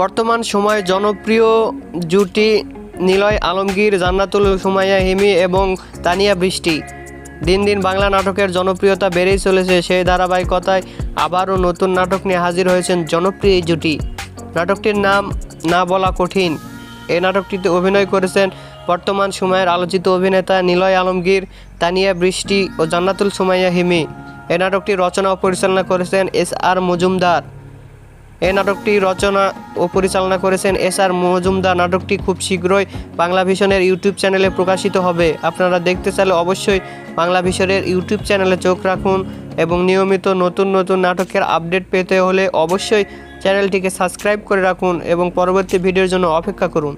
বর্তমান সময়ে জনপ্রিয় জুটি নিলয় আলমগীর, জান্নাতুল সুমাইয়া হিমি এবং তানিয়া বৃষ্টি। দিন দিন বাংলা নাটকের জনপ্রিয়তা বেড়েই চলেছে। সেই ধারাবাহিকতায় আবারও নতুন নাটক নিয়ে হাজির হয়েছেন জনপ্রিয় এই জুটি। নাটকটির নাম না বলা কঠিন। এই নাটকটিতে অভিনয় করেছেন বর্তমান সময়ের আলোচিত অভিনেতা নিলয় আলমগীর, তানিয়া বৃষ্টি ও জান্নাতুল সুমাইয়া হিমি। এই নাটকটি রচনা ও পরিচালনা করেছেন এস আর মজুমদার। এই নাটকটি রচনা ও পরিচালনা করেছেন এস আর মজুমদার। নাটকটি খুব শীঘ্রই বাংলা ভিশনের ইউটিউব চ্যানেলে প্রকাশিত হবে। আপনারা দেখতে চাইলে অবশ্যই বাংলা ভিশনের ইউটিউব চ্যানেলে চোখ রাখুন এবং নিয়মিত নতুন নতুন নাটকের আপডেট পেতে হলে অবশ্যই চ্যানেলটিকে সাবস্ক্রাইব করে রাখুন এবং পরবর্তী ভিডিওর জন্য অপেক্ষা করুন।